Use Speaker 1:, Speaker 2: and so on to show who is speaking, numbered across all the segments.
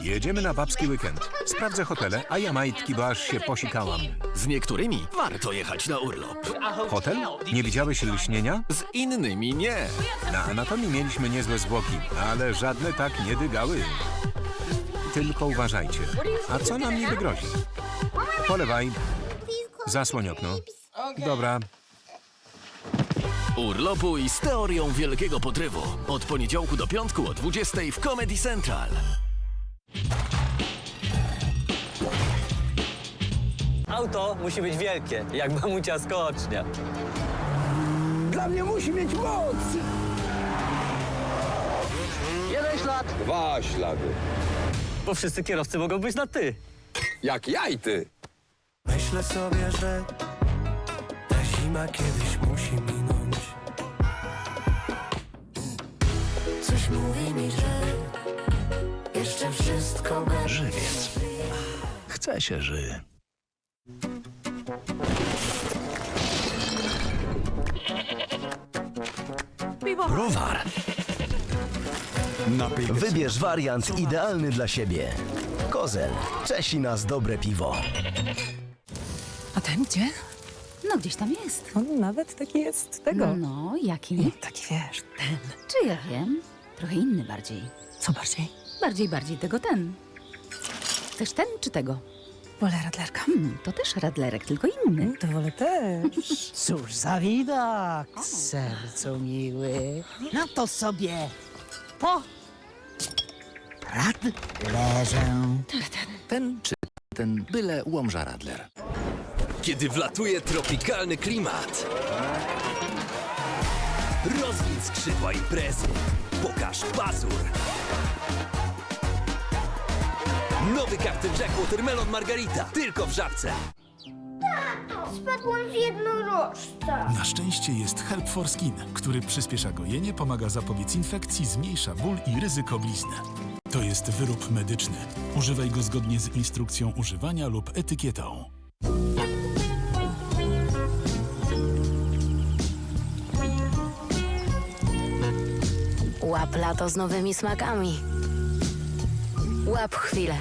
Speaker 1: Jedziemy na babski weekend. Sprawdzę hotele, a ja majtki, bo aż się posikałam.
Speaker 2: Z niektórymi warto jechać na urlop.
Speaker 1: Hotel? Nie widziałeś lśnienia?
Speaker 2: Z innymi nie.
Speaker 1: Na anatomii mieliśmy niezłe zwłoki, ale żadne tak nie dygały. Tylko uważajcie. A co nam niby grozi? Polewaj. Zasłoń okno. Dobra.
Speaker 2: Urlopuj z teorią wielkiego podrywu. Od poniedziałku do piątku o 20 w Comedy Central.
Speaker 3: Auto musi być wielkie, jak mamucia skocznia.
Speaker 4: Dla mnie musi mieć moc!
Speaker 3: Jeden ślad,
Speaker 4: Dwa ślady.
Speaker 3: bo wszyscy kierowcy mogą być na ty.
Speaker 4: Jak jaj ty!
Speaker 5: Myślę sobie, że ta zima kiedyś musi minąć.
Speaker 6: Coś mówi mi, że jeszcze wszystko będzie.
Speaker 7: Żywiec. Chce się ży. Browar.
Speaker 8: Wybierz wariant idealny dla siebie. Kozel. Czesi nas dobre piwo.
Speaker 9: A ten gdzie?
Speaker 10: No gdzieś tam jest.
Speaker 9: On nawet taki jest tego.
Speaker 10: No, no, jaki?
Speaker 9: Taki wiesz, ten.
Speaker 10: Czy ja wiem? Trochę inny bardziej.
Speaker 9: Co bardziej?
Speaker 10: Bardziej, bardziej tego ten. Chcesz ten czy tego?
Speaker 9: Wolę radlerka.
Speaker 10: Hmm, to też radlerek, tylko inny.
Speaker 9: To wolę też.
Speaker 11: Cóż za widok, sercu miły. No to sobie po leżę.
Speaker 7: Ten czy ten byle łomża Radler.
Speaker 2: Kiedy wlatuje tropikalny klimat. Rozwin skrzydła imprezy. Pokaż pazur. Nowy Captain Jack Watermelon Margarita. Tylko w Żabce.
Speaker 6: Spadłam z jednorożca.
Speaker 12: Na szczęście jest Help for Skin, który przyspiesza gojenie, pomaga zapobiec infekcji, zmniejsza ból i ryzyko blizny. To jest wyrób medyczny. Używaj go zgodnie z instrukcją używania lub etykietą.
Speaker 6: Łap lato z nowymi smakami. Łap chwilę.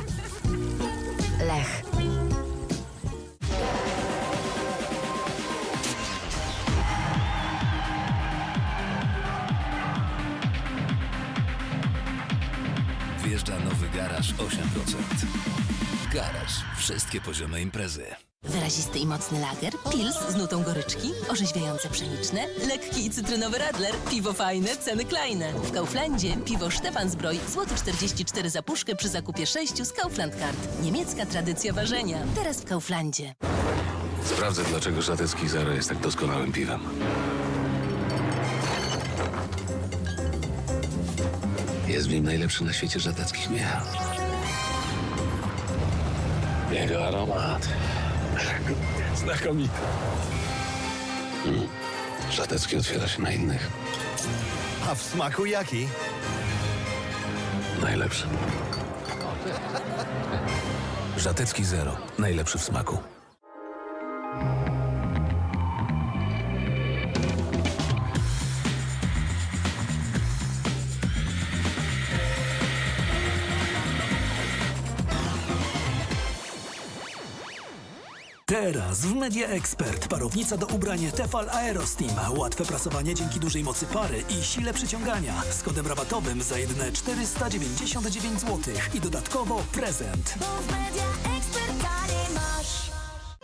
Speaker 6: Lech.
Speaker 7: Wjeżdża nowy garaż 8%. Garaż. Wszystkie poziomy imprezy.
Speaker 9: Wyrazisty i mocny lager, pils z nutą goryczki, orzeźwiające pszeniczne, lekki i cytrynowy radler, piwo fajne, ceny klejne. W Kauflandzie piwo Stefan Zbroj, złoty 44 za puszkę przy zakupie 6 z Kaufland Card. Niemiecka tradycja ważenia. Teraz w Kauflandzie.
Speaker 7: Sprawdzę, dlaczego Żatecki Zero jest tak doskonałym piwem. Jest w nim najlepszy na świecie żatecki chmiel. Jego aromat.
Speaker 4: Znakomity.
Speaker 7: Mm. Żatecki otwiera się na innych.
Speaker 8: A w smaku jaki?
Speaker 7: Najlepszy. Żatecki Zero. Najlepszy w smaku.
Speaker 5: Teraz w Media Expert parownica do ubrań Tefal Aerosteam. Łatwe prasowanie dzięki dużej mocy pary i sile przyciągania. Z kodem rabatowym za jedyne 499 zł i dodatkowo prezent.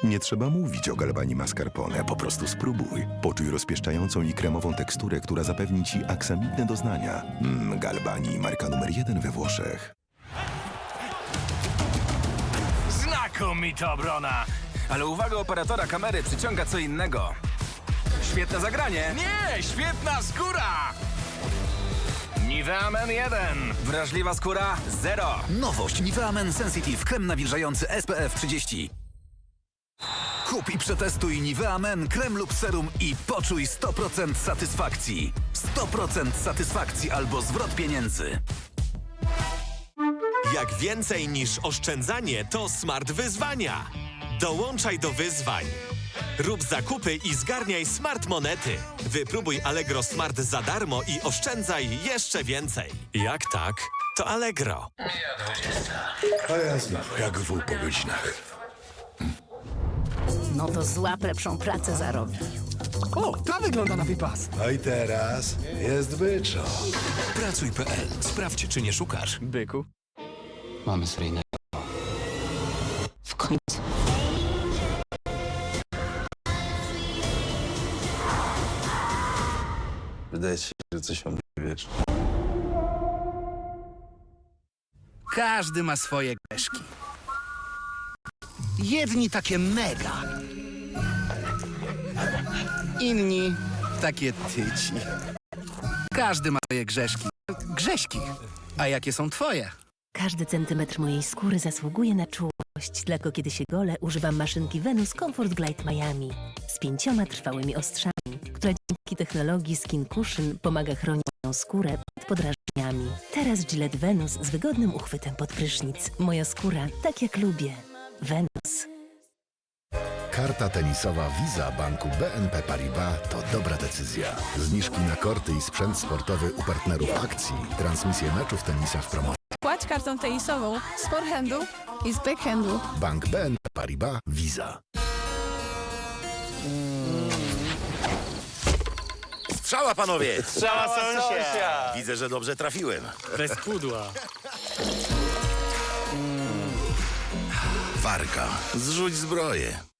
Speaker 13: Nie trzeba mówić o galbani mascarpone, po prostu spróbuj. Poczuj rozpieszczającą i kremową teksturę, która zapewni Ci aksamitne doznania. Mmm, galbani, marka numer jeden we Włoszech.
Speaker 1: Znakomita obrona! Ale uwaga operatora kamery przyciąga co innego. Świetne zagranie! Nie! Świetna skóra! Nivea Men 1. Wrażliwa skóra 0.
Speaker 7: Nowość Nivea Men Sensitive. Krem nawilżający SPF 30. Kup i przetestuj Nivea Men krem lub serum i poczuj 100% satysfakcji. 100% satysfakcji albo zwrot pieniędzy.
Speaker 14: Jak więcej niż oszczędzanie, to smart wyzwania. Dołączaj do wyzwań. Rób zakupy i zgarniaj smart monety. Wypróbuj Allegro Smart za darmo i oszczędzaj jeszcze więcej. Jak tak, to Allegro.
Speaker 13: A ja znów, jak wół po godzinach.
Speaker 11: No to złap lepszą pracę zarobi.
Speaker 4: O, ta wygląda na wypas.
Speaker 13: No i teraz jest byczo.
Speaker 7: Pracuj.pl. Sprawdź, czy nie szukasz.
Speaker 3: Byku.
Speaker 11: Mamy seryjnego. W końcu.
Speaker 13: Wydaje się, że coś mam wiesz.
Speaker 4: Każdy ma swoje grzeszki. Jedni takie mega. Inni takie tyci. Każdy ma swoje grzeszki. Grześki. A jakie są twoje?
Speaker 9: Każdy centymetr mojej skóry zasługuje na czułość. Dlatego kiedy się gole, używam maszynki Venus Comfort Glide Miami z pięcioma trwałymi ostrzami, która dzięki technologii Skin Cushion pomaga chronić moją skórę przed podrażnieniami. Teraz Gillette Venus z wygodnym uchwytem pod prysznic. Moja skóra tak jak lubię. Venus.
Speaker 13: Karta tenisowa Visa Banku BNP Paribas to dobra decyzja. Zniżki na korty i sprzęt sportowy u partnerów akcji. Transmisje meczów tenisa w promocji.
Speaker 10: Płać kartą tenisową z forehandu i z backhandu.
Speaker 13: Bank BNP Paribas Visa.
Speaker 7: Strzała, panowie!
Speaker 3: Strzała sąsia!
Speaker 7: Widzę, że dobrze trafiłem.
Speaker 3: Bez pudła.
Speaker 7: Warka. Zrzuć zbroję.